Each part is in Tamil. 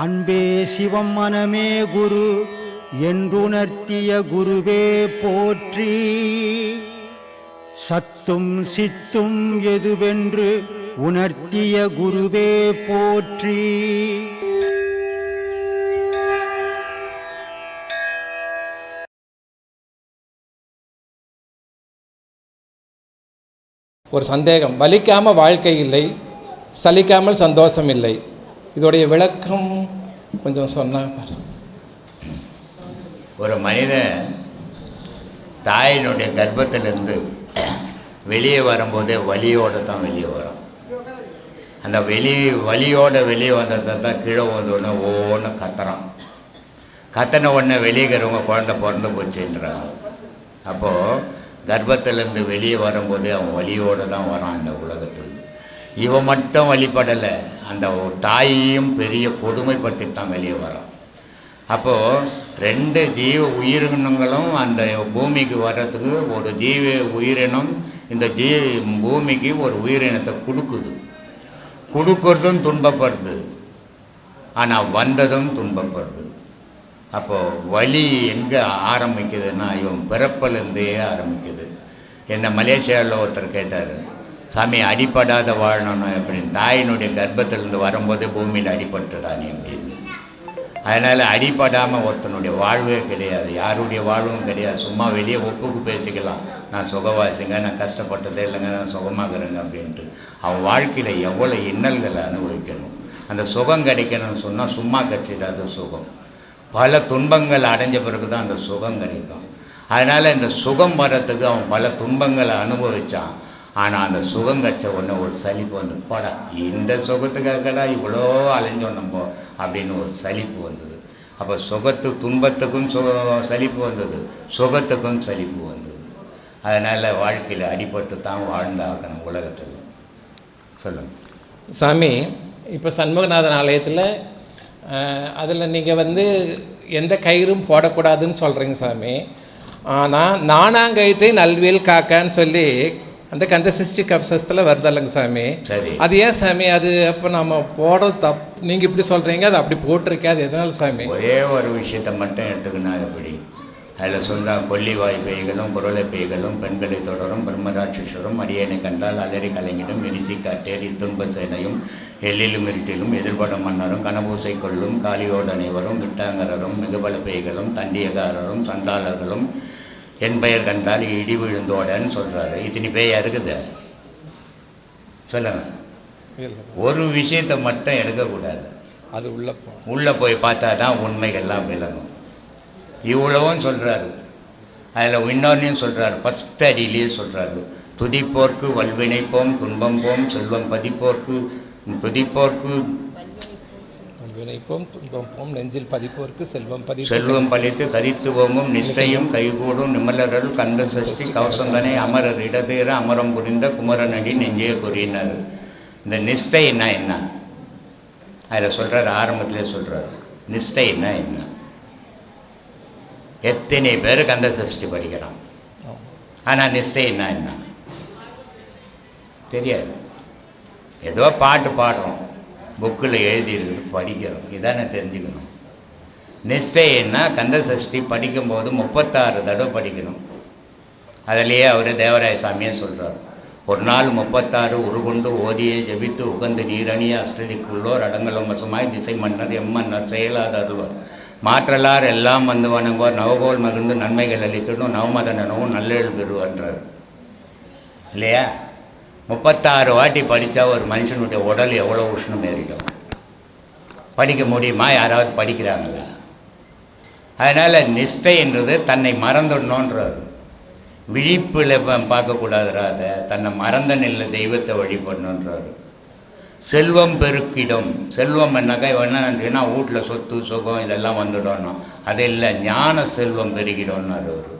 அன்பே சிவம் மனமே குரு என்றுணர்த்திய குருவே போற்றி. சத்தும் சித்தும் எதுவென்று உணர்த்திய குருவே போற்றி. ஒரு சந்தேகம் வலிக்காமல் வாழ்க்கை இல்லை சலிக்காமல் சந்தோஷம் இல்லை. இதோடைய விளக்கம் கொஞ்சம் சொன்னால் பாரு. ஒரு மனிதன் தாயினுடைய கர்ப்பத்திலிருந்து வெளியே வரும்போதே வலியோடு தான் வெளியே வரும் அந்த வெளி வலியோட வெளியே வந்ததை தான் கீழே வந்தோடனே ஒவ்வொன்று கத்துறான். கத்தின உடனே வெளியேக்கிறவங்க குழந்தை பிறந்து போச்சுன்றாங்க. அப்போது கர்ப்பத்திலேருந்து வெளியே வரும்போதே அவன் வலியோடு தான் வரான் இந்த உலகத்துக்கு. இவன் மட்டும் வழிபடலை. அந்த தாயையும் பெரிய கொடுமைப்பட்டு தான் வெளியே வரோம் அப்போது ரெண்டு ஜீவ உயிரினங்களும் அந்த பூமிக்கு வர்றதுக்கு ஒரு ஜீவ உயிரினம் இந்த ஜீ பூமிக்கு ஒரு உயிரினத்தை கொடுக்குது. கொடுக்கறதும் துன்பப்படுது. ஆனால் வந்ததும் துன்பப்படுது. அப்போது வலி எங்கே ஆரம்பிக்குதுன்னா இவன் பிறப்பிலேருந்தே ஆரம்பிக்குது. என்னை மலேசியாவில் ஒருத்தர் கேட்டார் சாமி அடிப்படாத வாழணும் அப்படின்னு. தாயினுடைய கர்ப்பத்திலிருந்து வரும்போது பூமியில் அடிபட்டுடானே அப்படின்னு. அதனால் அடிப்படாமல் ஒருத்தனுடைய வாழ்வே கிடையாது. யாருடைய வாழ்வும் கிடையாது. சும்மா வெளியே ஒப்புக்கு பேசிக்கலாம். நான் சுகவாசிங்க நான் கஷ்டப்பட்டதே இல்லைங்க நான் சுகமாகிறேங்க அப்படின்ட்டு. அவன் வாழ்க்கையில் எவ்வளோ இன்னல்களை அனுபவிக்கணும். அந்த சுகம் கிடைக்கணும்னு சொன்னால் சும்மா கிடைச்சிடாத சுகம். பல துன்பங்கள் அடைஞ்ச பிறகு தான் அந்த சுகம் கிடைக்கும். அதனால் இந்த சுகம் வர்றதுக்கு அவன் பல துன்பங்களை அனுபவித்தான் ஆனால் அந்த சுகம் கட்ச உடனே ஒரு சலிப்பு வந்து போடா இந்த சுகத்துக்காகடா இவ்வளோ அலைஞ்சோம் நம்ம அப்படின்னு ஒரு சலிப்பு வந்தது. அப்போ சுகத்து துன்பத்துக்கும் சு சலிப்பு வந்தது. சுகத்துக்கும் சலிப்பு வந்தது. அதனால் வாழ்க்கையில் அடிபட்டு தான் வாழ்ந்தாகணும் உலகத்தில். சொல்லுங்கள் சாமி இப்போ சண்முகநாதன் ஆலயத்தில் அதில் நீங்கள் வந்து எந்த கயிறும் போடக்கூடாதுன்னு சொல்கிறீங்க சாமி. ஆனால் நானாங்கயிற்றை நல்வியல் காக்கான்னு சொல்லி அந்த கந்த சிருஷ்டி கவசத்தில் வருதல்லைங்க சாமி. சரி. அது ஏன் சாமி? அது அப்போ நம்ம போடுறது தப் நீங்கள் இப்படி சொல்கிறீங்க அது அப்படி போட்டிருக்கே அது எதனால சாமி? ஒரே ஒரு விஷயத்தை மட்டும் எடுத்துக்கினா எப்படி அதில் சொல்ல கொல்லிவாய் பேய்களும் குரலை பேய்களும் பெண்களை தொடரும் பிரம்மராட்சசரும் அடியனை கண்டால் அலறி கலைஞரும் மிரிசி காட்டேரி துன்ப சேனையும் எல்லிலும் இருட்டிலும் எதிர்பட மன்னரும் கனபூசை கொள்ளும் காளியோடு அனைவரும் விட்டாங்கரரும் மிகுபல பேய்களும் தண்டியகாரரும் சண்டாளர்களும் என் பெயர் கண்டால் இடி விழுந்தோடன்னு சொல்கிறாரு இத்தனி பேயா இருக்குது? சொல்லுங்க. ஒரு விஷயத்தை மட்டும் எடுக்கக்கூடாது. அது உள்ள போ. உள்ளே போய் பார்த்தா தான் உண்மைகள்லாம் விளங்கும். இவ்வளவும் சொல்கிறாரு அதில் இன்னொன்னையும் சொல்கிறாரு ஃபஸ்ட் அடியிலேயே சொல்கிறாரு துதிப்போர்க்கு வல்வினைப்போம் துன்பம் போம் செல்வம் பதிப்போர்க்கு துதிப்போர்க்கு வினைப்போம் துன்பம் போம் நெஞ்சில் பதிப்போருக்கு செல்வம் பதி செல்வம் பழித்து கரித்துவமும் நிஷ்டையும் கைகூடும் நிமலர்கள் கந்த சஷ்டி கவசந்தனை அமரர் இடதேற அமரம் புரிந்த குமரனடி நெஞ்சே கூறினார். இந்த நிஷ்டைன்னா என்ன? அதில் சொல்கிறார் ஆரம்பத்திலே சொல்கிறார் நிஷ்டைன்னா என்ன? எத்தனை பேர் கந்த சஷ்டி படிக்கிறான்? ஆனால் நிஷ்டைன்னா என்ன? தெரியாது. ஏதோ பாட்டு பாடுறோம். புக்கில் எழுதியிருக்கு படிக்கிறோம். இதானே தெரிஞ்சுக்கணும். நிஷ்டைன்னா கந்த சஷ்டி படிக்கும்போது முப்பத்தாறு தடவை படிக்கணும். அதிலேயே அவர் தேவராய சாமியே சொல்கிறார் ஒரு நாள் முப்பத்தாறு உருகொண்டு ஓதியை ஜெபித்து உகந்து நீரணிய அஷ்டதிக்குள்ளோர் அடங்கலும் வசமாய் திசை மன்னர் எம்மன்னர் செயலாத அருள்வார். மாற்றலார் எல்லாம் வந்து வணங்குவார் நவகோல் மகிழ்ந்து நன்மைகள் அளித்திடும் நவமதனவும் நல்லெழு பெறுவன்றார் இல்லையா? முப்பத்தாறு வாட்டி படித்தா ஒரு மனுஷனுடைய உடல் எவ்வளோ உஷ்ணம் ஏறிடும்? படிக்க முடியுமா? யாராவது படிக்கிறாங்களா? அதனால் நிஷ்டைன்றது தன்னை மறந்துடணுன்றார் விழிப்பில் பார்க்கக்கூடாதுரா அதை தன்னை மறந்த நில தெய்வத்தை வழிபடணுன்றார் செல்வம் பெருக்கிடும். செல்வம் என்னக்கா நினச்சிங்கன்னா வீட்டில் சொத்து சுகம் இதெல்லாம் வந்துடணும் அது இல்லை ஞான செல்வம் பெருகிடும்னாரு அவர்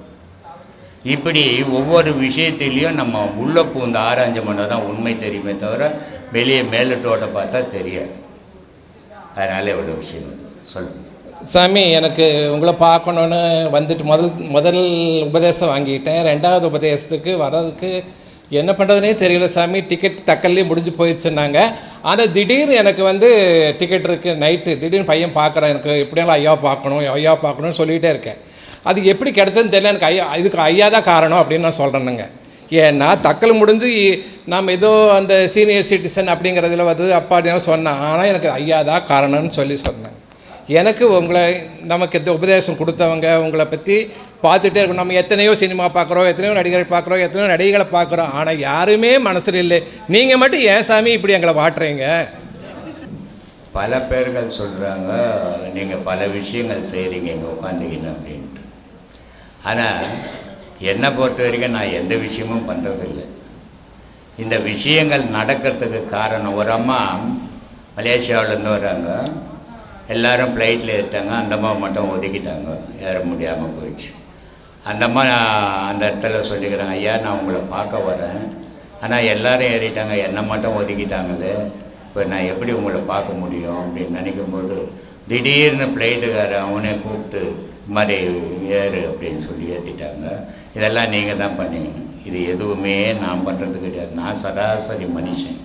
இப்படி ஒவ்வொரு விஷயத்திலையும் நம்ம உள்ளே பூந்து ஆராய்ஞ்ச பண்ணால் தான் உண்மை தெரியுமே தவிர வெளியே மேலட்டோட பார்த்தா தெரியாது. அதனால் எவ்வளோ விஷயம் அது. சொல்லுங்கள் சாமி எனக்கு உங்களை பார்க்கணுன்னு வந்துட்டு முதல் முதல் உபதேசம் வாங்கிட்டேன். ரெண்டாவது உபதேசத்துக்கு வர்றதுக்கு என்ன பண்ணுறதுனே தெரியல சாமி. டிக்கெட் தக்கல்லே முடிஞ்சு போயிடுச்சுன்னாங்க ஆனால் திடீர்னு எனக்கு வந்து டிக்கெட் இருக்குது நைட்டு திடீர்னு பையன் பார்க்குறேன் எனக்கு எப்படியாலும் ஐயா பார்க்கணும் ஐயா பார்க்கணும்னு சொல்லிகிட்டே இருக்கேன். அது எப்படி கிடச்சதுன்னு தெரியல. எனக்கு ஐயா இதுக்கு ஐயா தான் காரணம் அப்படின்னு நான் சொல்கிறேனுங்க ஏன்னா தக்கல் முடிஞ்சு நாம் ஏதோ அந்த சீனியர் சிட்டிசன் அப்படிங்கிறதுல வந்து அப்பா அப்படின்னு சொன்னேன் ஆனால் எனக்கு ஐயா தான் காரணம்னு சொல்லி சொன்னேன். எனக்கு உங்களை நமக்கு இந்த உபதேசம் கொடுத்தவங்க உங்களை பற்றி பார்த்துட்டே இருக்கணும். நம்ம எத்தனையோ சினிமா பார்க்குறோம் எத்தனையோ நடிகர்கள் பார்க்குறோம் எத்தனையோ நடிகைகளை பார்க்குறோம் ஆனால் யாருமே மனசில் இல்லை. நீங்கள் மட்டும் ஏன் சாமி இப்படி எங்களை வாட்டுறீங்க? பல பேர்கள் சொல்கிறாங்க நீங்கள் பல விஷயங்கள் செய்கிறீங்க இங்கே உட்காந்துக்கின்னு அப்படின்ட்டு. ஆனால் என்னை பொறுத்த வரைக்கும் நான் எந்த விஷயமும் பண்ணுறதில்லை இந்த விஷயங்கள் நடக்கிறதுக்கு காரணம் ஒரு அம்மா மலேசியாவிலேருந்து வராங்க. எல்லாரும் ஃப்ளைட்டில் ஏறிட்டாங்க அந்த அம்மா மட்டும் ஒதுக்கிட்டாங்க ஏற முடியாமல் போயிடுச்சு. அந்த அம்மா அந்த இடத்துல சொல்லிக்கிறாங்க ஐயா நான் உங்களை பார்க்க வரேன். ஆனால் எல்லாரும் ஏறிட்டாங்க என்னை மட்டும் ஒதுக்கிட்டாங்களே. இப்போ நான் எப்படி உங்களை பார்க்க முடியும்? அப்படின்னு நினைக்கும்போது திடீர்னு ஃப்ளைட்டுக்காரன் அவனே கூப்பிட்டு மாதிரி ஏறு அப்படின்னு சொல்லி ஏற்றிட்டாங்க இதெல்லாம் நீங்கள் தான் பண்ணீங்க. இது எதுவுமே நான் பண்ணுறது கிடையாது. நான் சராசரி மனுஷன்.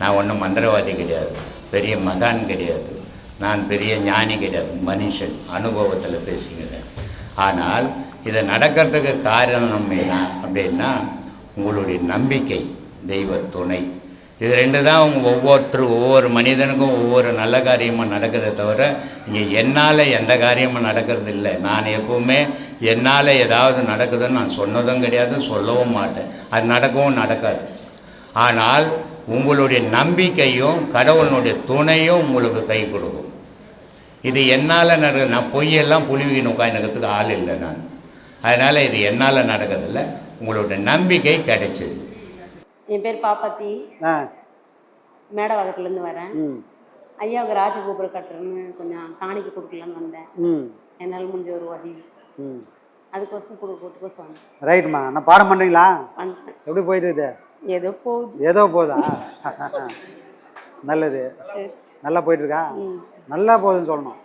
நான் ஒன்றும் மந்திரவாதி கிடையாது. பெரிய மகான் கிடையாது. நான் பெரிய ஞானி கிடையாது. மனுஷன். அனுபவத்தில் பேசுகிறேன் ஆனால் இதை நடக்கிறதுக்கு காரணம் என்ன அப்படின்னா உங்களுடைய நம்பிக்கை தெய்வ துணை. இது ரெண்டு தான் அவங்க ஒவ்வொருத்தரும் ஒவ்வொரு மனிதனுக்கும் ஒவ்வொரு நல்ல காரியமாக நடக்கிறத தவிர இங்கே என்னால் எந்த காரியமும் நடக்கிறது இல்லை. நான் எப்போவுமே என்னால் ஏதாவது நடக்குதுன்னு நான் சொன்னதும் கிடையாது சொல்லவும் மாட்டேன். அது நடக்கவும் நடக்காது. ஆனால் உங்களுடைய நம்பிக்கையும் கடவுளுடைய துணையும் உங்களுக்கு கை கொடுக்கும். இது என்னால் நடக்குது நான் பொய்யெல்லாம் புலிவிக்கு உட்காந்துக்கிறதுக்கு ஆள் இல்லை நான். அதனால் இது என்னால் நடக்கிறதில்ல. உங்களுடைய நம்பிக்கை கிடைச்சிது. என் பேர் பாப்பாத்தி. ஆ. மேடவாக்கத்துலேருந்து வரேன். ஐயாவுக்கு ராஜகோபுரம் கட்டுறேன்னு கொஞ்சம் காணிக்கை கொடுக்கலான்னு வந்தேன். ம். என்னால் முடிஞ்ச ஒரு உதவி. ம். அதுக்கோசம் கொடுக்கறதுக்கோசம் வந்தேன் ரைட்டுமா நான் பாடம் பண்ணுறீங்களா? எப்படி போயிட்டு இருக்குது ஏதோ போகுது. ஏதோ போதா? நல்லது. சரி. நல்லா போயிட்டு இருக்கா ம். நல்லா போகுதுன்னு சொல்லணும்.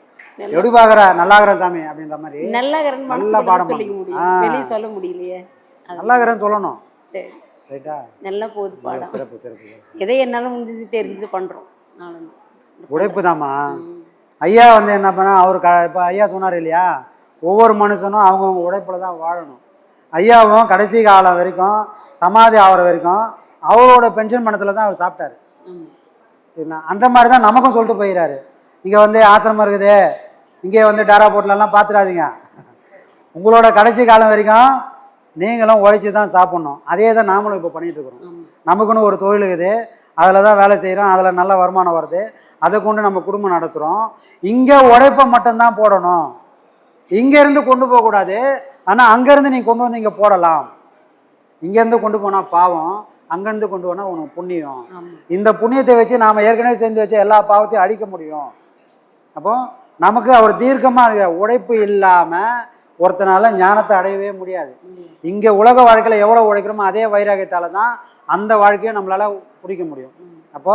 எப்படி பார்க்குற? நல்லாகிறேன் சாமி அப்படின்ற மாதிரி. நல்லா நல்லா பாடம் பண்ணு. முடியும்? சொல்ல முடியலையே. நல்லாகிறேன்னு சொல்லணும். சரி. ரைட்டா நல்லா போகுது பாடம். சிறப்பு சிறப்பு. எதை என்னால் முடிஞ்சது தெரிஞ்சது பண்ணுறோம் அவ்வளோதான் உழைப்பு தாம்மா ஐயா வந்து என்ன பண்ணா அவர் க இப்போ ஐயா சொன்னார் இல்லையா? ஒவ்வொரு மனுஷனும் அவங்கவுங்க உழைப்பில் தான் வாழணும். ஐயாவும் கடைசி காலம் வரைக்கும் சமாதி ஆகிற வரைக்கும் அவரோட பென்ஷன் பணத்தில் தான் அவர் சாப்பிட்டாரு. சரிங்களா அந்த மாதிரி தான் நமக்கும் சொல்லிட்டு போயிடாரு இங்கே வந்து ஆசிரமம் இருக்குது. இங்கே வந்து டேரா போட்லலாம் பார்த்துடாதீங்க உங்களோட கடைசி காலம் வரைக்கும் நீங்களும் உழைச்சி தான் சாப்பிட்ணும். அதே தான் நாமளும் இப்போ பண்ணிகிட்டு இருக்கிறோம். நமக்குன்னு ஒரு தொழில் இருக்குது. அதில் தான் வேலை செய்கிறோம் அதில் நல்ல வருமானம் வருது. அதை கொண்டு நம்ம குடும்பம் நடத்துகிறோம் இங்கே உழைப்பை மட்டும்தான் போடணும். இங்கேருந்து கொண்டு போகக்கூடாது ஆனால் அங்கேருந்து நீ கொண்டு வந்து இங்கே போடலாம். இங்கேருந்து கொண்டு போனால் பாவம். அங்கேருந்து கொண்டு போனால் உனக்கு புண்ணியம். இந்த புண்ணியத்தை வச்சு நாம் ஏற்கனவே செஞ்சு வச்ச எல்லா பாவத்தையும் அழிக்க முடியும். அப்போ நமக்கு அவர் தீர்க்கமாக உழைப்பு இல்லாமல் ஒருத்தனால ஞானத்தை அடையவே முடியாது. இங்கே உலக வாழ்க்கையில் எவ்வளோ உழைக்கிறோமோ அதே வைராகியத்தால் தான் அந்த வாழ்க்கையை நம்மளால் பிடிக்க முடியும். அப்போ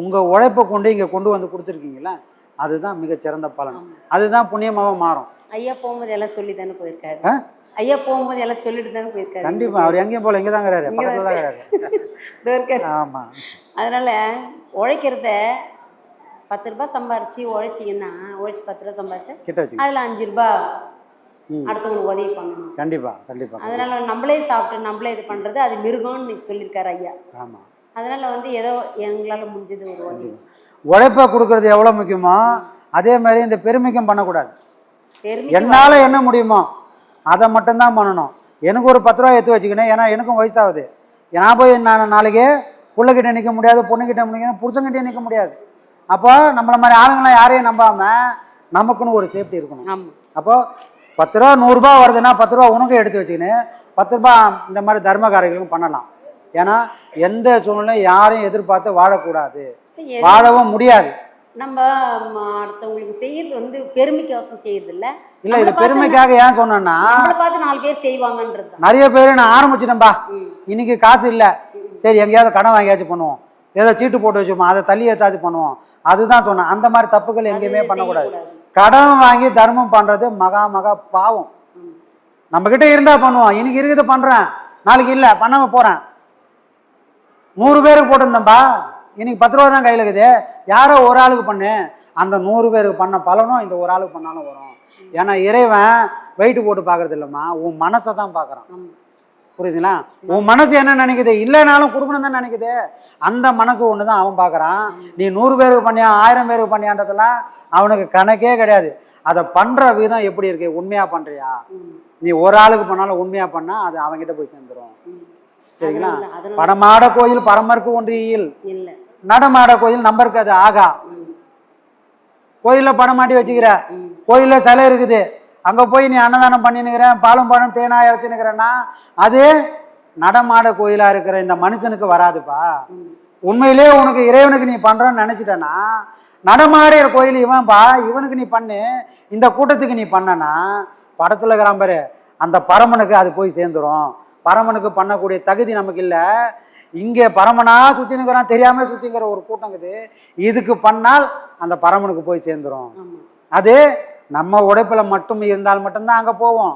உங்கள் உழைப்பை கொண்டு இங்கே கொண்டு வந்து கொடுத்துருக்கீங்களா அதுதான் மிகச்சிறந்த பலன். அதுதான் புண்ணியமாக மாறும். ஐயா போகும்போது எல்லாம் சொல்லி தானே போயிருக்காரு? ஐயா போகும்போது எல்லாம் சொல்லிட்டு தானே போயிருக்காரு? கண்டிப்பாக அவர் எங்கேயும் போல இங்கே தான் பக்கத்தில் இதோ இருக்காரு. ஆமாம் அதனால உழைக்கிறத பத்து ரூபாய் சம்பாரிச்சு உழைச்சிங்கன்னா உழைச்சி பத்து ரூபாய் சம்பாரிச்சா அதில் அஞ்சு ரூபாய். அடுத்தவங்களுக்கு உதவி பண்ணணும். கண்டிப்பாக கண்டிப்பாக அதனால நம்மளே சாப்பிட்டு நம்மளே இது பண்ணுறது அது மிருகம்னு சொல்லியிருக்காரு ஐயா. ஆமாம் அதனால வந்து ஏதோ எங்களால் முடிஞ்சது ஒரு உதவி. உழைப்பை கொடுக்கறது எவ்வளோ முக்கியமோ அதே மாதிரி இந்த பெருமைக்கும் பண்ணக்கூடாது. என்னால் என்ன முடியுமோ அதை மட்டும்தான் பண்ணணும். எனக்கு ஒரு பத்து ரூபா எடுத்து வச்சுக்கினேன் ஏன்னா எனக்கும் வயசாகுது. நான் போய் நான் நாளைக்கு பிள்ளைகிட்ட நிற்க முடியாது பொண்ணுக்கிட்ட நிற்க புருஷங்கிட்டே நிற்க முடியாது. அப்போ நம்மள மாதிரி ஆளுங்களாம் யாரையும் நம்பாமல் நமக்குன்னு ஒரு சேஃப்டி இருக்கணும். ஆமாம் அப்போ பத்து ரூபா நூறுரூபா வருதுன்னா பத்து ரூபா உனக்கும் எடுத்து வச்சுக்கின்னு பத்து ரூபா இந்த மாதிரி தர்ம காரியங்களும் பண்ணலாம். ஏன்னா எந்த சூழ்நிலையும் யாரையும் எதிர்பார்த்து வாழக்கூடாது. வாழவும் முடியாது. நம்ம அடுத்தவங்களுக்கு செய்யறது வந்து பெருமைக்கோசம் செய்யறது இல்ல இல்லை இது பெருமைக்காக ஏன் நம்மளை பார்த்து நாலு பேர் செய்வாங்கன்றது நிறைய பேர் நான் ஆரம்பிச்சிட்டேன்பா. இன்னைக்கு காசு இல்லை. சரி எங்கேயாவது கடன் வாங்கியாச்சும் பண்ணுவோம். ஏதோ சீட்டு போட்டு வச்சுப்போம். அதை தள்ளி ஏத்தாச்சு பண்ணுவோம். அதுதான் சொன்னேன். அந்த மாதிரி தப்புகள் எங்கேயுமே பண்ணக்கூடாது. கடன் வாங்கி தர்மம் பண்றது மகா மகா பாவம். நம்ம கிட்ட இருந்தா பண்ணுவோம் இன்னைக்கு இருக்குது பண்றேன். நாளைக்கு இல்லை பண்ணாம போறேன். நூறு பேருக்கு போட்டிருந்தேன்பா. இன்னைக்கு பத்து ரூபா தான் கையில் இருக்குது. யாரோ ஒரு ஆளுக்கு பண்ணு. அந்த நூறு பேருக்கு பண்ண பலனும் இந்த ஒரு ஆளுக்கு பண்ணாலும் வரும். ஏன்னா இறைவன் வெயிட்டு போட்டு பார்க்கறது இல்லைம்மா. உன் மனசை தான் பார்க்குறான். புரியுதுங்களா? உன் மனசு என்ன நினைக்குது? இல்லைனாலும் கொடுக்கணும் தான் நினைக்குது. அந்த மனசு ஒன்று தான் அவன் பார்க்குறான் நீ நூறு பேருக்கு பண்ணியா ஆயிரம் பேருக்கு பண்ணியான்றதெல்லாம் அவனுக்கு கணக்கே கிடையாது. அதை பண்ணுற விதம் எப்படி இருக்கு? உண்மையாக பண்ணுறியா. நீ ஒரு ஆளுக்கு பண்ணாலும் உண்மையாக பண்ணால் அது அவன்கிட்ட போய் சேர்ந்துரும். ம். சரிங்களா? படமாட கோயில் பரமருக்கு ஒன்றியில் நடமாட கோயில் நம்பருக்கு அது ஆகா. கோயிலில் படம் மாட்டி வச்சுக்கிற. கோயிலில் சிலை இருக்குது. அங்கே போய் நீ அன்னதானம் பண்ணினுக்கிறேன் பாலும் பழம் தேனாய் இறச்சினுக்கிறேன்னா அது நடமாட கோயிலாக இருக்கிற இந்த மனுஷனுக்கு வராதுப்பா. உண்மையிலே உனக்கு இறைவனுக்கு நீ பண்ணுறன்னு நினச்சிட்டனா நடமாடிற கோயில் இவன்பா இவனுக்கு நீ பண்ணு இந்த கூட்டத்துக்கு நீ பண்ணனா படத்தில் இருக்கிறான் பாரு அந்த பரமனுக்கு அது போய் சேர்ந்துரும். பரமனுக்கு பண்ணக்கூடிய தகுதி நமக்கு இல்லை. இங்கே பரமனா சுற்றி நிற்கிறான் தெரியாமல் சுற்றிங்கிற ஒரு கூட்டங்குது இதுக்கு பண்ணால் அந்த பரமனுக்கு போய் சேர்ந்துரும். ஆமா. அது நம்ம உழைப்பில் மட்டும் இருந்தால் மட்டும்தான் அங்கே போவோம்.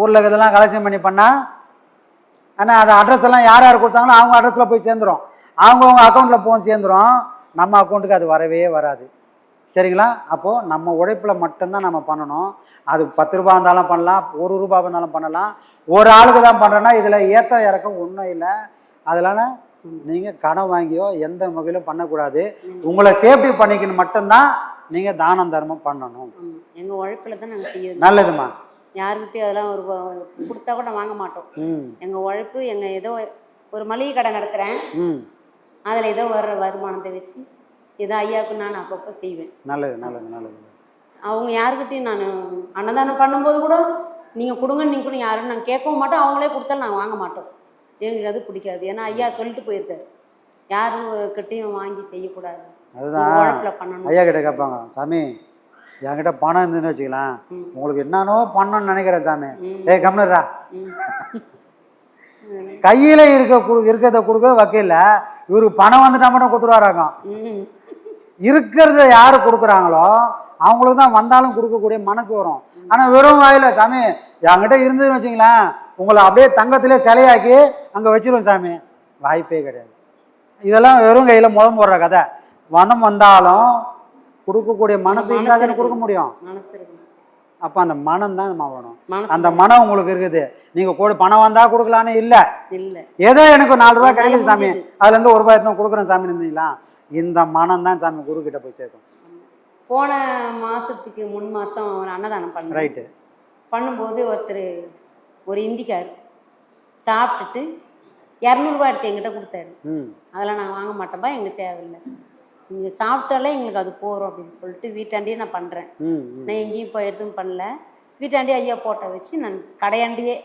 ஊரில் இதெல்லாம் கலெக்ஷன் பண்ணி பண்ணால் ஆனால் அது அட்ரஸ் எல்லாம் யார் யார் கொடுத்தாங்களோ அவங்க அட்ரஸில் போய் சேர்ந்துரும். அவங்கவுங்க அக்கௌண்ட்டில் போய் சேர்ந்துரும். நம்ம அக்கௌண்ட்டுக்கு அது வரவே வராது. சரிங்களா? அப்போது நம்ம உழைப்பில் மட்டும்தான் நம்ம பண்ணணும். அது பத்து ரூபா இருந்தாலும் பண்ணலாம் ஒரு ரூபா இருந்தாலும் பண்ணலாம். ஒரு ஆளுக்கு தான் பண்ணுறேன்னா இதில் ஏற்ற இறக்கம் ஒன்றும் இல்லை. அதனால நீங்கள் கடன் வாங்கியோ எந்த வகையிலும் பண்ணக்கூடாது. உங்களை சேஃப்டி பண்ணிக்கணும் மட்டும்தான் நீங்கள் தானம் தர்மம் பண்ணணும். ஆமா எங்க உழைப்புல தான் நாங்க செய்யறது. நல்லதும்மா யாருக்கிட்டையும் அதெல்லாம் ஒரு கொடுத்தா கூட வாங்க மாட்டோம். எங்க உழைப்பு எங்க ஏதோ ஒரு மளிகை கடை நடத்துறேன். அதுல ஏதோ வர்ற வருமானத்தை வச்சு ஏதோ ஐயாவுக்கு நான் அப்பப்போ செய்வேன். நல்லது நல்லது நல்லது. அவங்க யாருக்கிட்டையும் நான் அன்னதானம் பண்ணும்போது கூட நீங்கள் கொடுங்க நீங்கள் கூட யாரும் நாங்கள் கேட்கவும் மாட்டோம். அவங்களே கொடுத்தாலும் நாங்கள் வாங்க மாட்டோம். எங்களுக்கு அது பிடிக்காது. ஏன்னா ஐயா சொல்லிட்டு போயிருக்காரு. யாரும் கிட்டையும் வாங்கி செய்யக்கூடாது. அதுதான் ஐயா கிட்ட கேட்பாங்க சாமி என்கிட்ட பணம் இருந்துன்னு வச்சுக்கலாம். உங்களுக்கு என்னன்னோ பண்ணணும்னு நினைக்கிறேன் சாமி. ம். ஏய் கம்னரா ம். கையில இருக்க இருக்கிறத கொடுக்க வக்கீல்ல இவருக்கு பணம் வந்துட்டா மட்டும் கொடுத்துருவாராங்க. இருக்கிறத யாரு கொடுக்குறாங்களோ அவங்களுக்கு தான் வந்தாலும் கொடுக்கக்கூடிய மனசு வரும். ஆனா வெறும் வாயில சாமி என்கிட்ட இருந்ததுன்னு வச்சுங்களேன் உங்களை அப்படியே தங்கத்திலே சிலையாக்கி அங்க வச்சிருவோம் சாமி. வாய்ப்பே கிடையாது. இதெல்லாம் வெறும் கையில முகம் போடுற கதை. வனம் வந்தாலும் கொடுக்கக்கூடிய மனசு இருந்தால் தானே கொடுக்க முடியும். அப்போ அந்த மனம் தான் நம்ம வேணும் அந்த மனம் உங்களுக்கு இருக்குது. நீங்க கூட பணம் வந்தா கொடுக்கலான்னு இல்லை. இல்லை. ஏதோ எனக்கு நாலு ரூபாய் கிடைக்குது சாமி. முடிஞ்சது. அதுல இருந்து ஒரு ரூபாய் எடுத்து கொடுக்குறேன் சாமி இருந்தீங்களா? இந்த மனம் தான் சாமி குரு கிட்ட போய் சேர்க்கும் போன மாசத்துக்கு முன் மாசம் ஒரு அன்னதானம் பண்ணேன் ரைட்டு பண்ணும்போது ஒருத்தர் ஒரு இந்திக்கார் சாப்பிட்டுட்டு இரநூறுபா எடுத்து எங்கிட்ட கொடுத்தாரு. அதெல்லாம் நான் வாங்க மாட்டேன்பா எங்களுக்கு தேவையில்லை. நீங்கள் சாப்பிட்டாலே எங்களுக்கு அது போகிறோம் அப்படின்னு சொல்லிட்டு வீட்டாண்டியே நான் பண்ணுறேன் நான் எங்கேயும் இப்போ எதுவும் பண்ணல. வீட்டாண்டியே ஐயா போட்டை வச்சு நான் கடையாண்டியே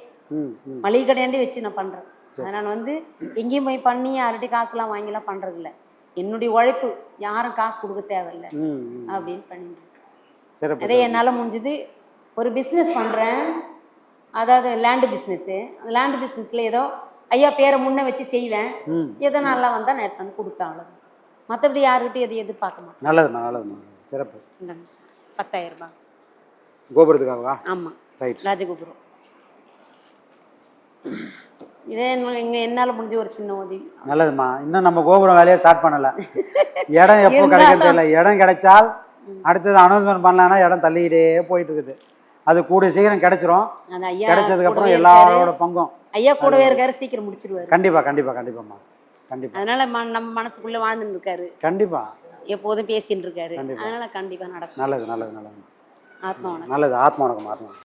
மளிகை கடையாண்டி வச்சு நான் பண்ணுறேன் அதனால் வந்து எங்கேயும் போய் பண்ணி யார்கிட்டயும் காசுலாம் வாங்கிலாம் பண்ணுறதில்ல என்னுடைய உழைப்பு யாரும் காசு கொடுக்க தேவையில்லை. அப்படின்னு பண்ணிட்டு அதே என்னால் முடிஞ்சது ஒரு பிஸ்னஸ் பண்ணுறேன் அதாவது லேண்டு பிஸ்னஸ்ஸு லேண்டு பிஸ்னஸில் ஏதோ ஐயா பேரை முன்ன வச்சு செய்வேன். ஏதோ நல்லா வந்தால் நான் எடுத்து வந்து கொடுப்பேன் அவ்வளோதான் மற்றபடி யாருக்கிட்டையும் எதையும் எதிர்பார்க்க மாட்டேன் நல்லதும்மா நல்லதும்மா. சிறப்பு. இந்தாங்க பத்தாயிரம் ரூபாய். கோபுரத்துக்காகவா? ஆமாம் ரைட். ராஜகோபுரம். இதே இங்கே என்னால் முடிஞ்ச ஒரு சின்ன உதவி. நல்லதும்மா. இன்னும் நம்ம கோபுரம் வேலையை ஸ்டார்ட் பண்ணல. இடம் எப்போ கிடைக்கும் தெரியல. இடம் கிடைச்சால் அடுத்தது அனௌன்ஸ்மெண்ட் பண்ணலான்னா இடம் தள்ளிக்கிட்டே போயிட்டு இருக்குது அது கூடிய சீக்கிரம் கிடைச்சிரும். அது ஐயா கிடைச்சதுக்கு அப்புறம் கூடவே எல்லாரோட இருக்காரு. பங்கும். ஐயா கூடவே இருக்காரு சீக்கிரம் முடிச்சிருவாரு. கண்டிப்பா கண்டிப்பா கண்டிப்பாம்மா. கண்டிப்பா. அதனால நம்ம மனசுக்குள்ள வாழ்ந்துட்டு இருக்காரு கண்டிப்பா. எப்போதும் பேசிட்டு இருக்காரு. அதனால கண்டிப்பா நடக்கும். நல்லது நல்லது நல்லது. ஆத்மா நல்லது ஆத்மா வணக்கம் ஆத்மா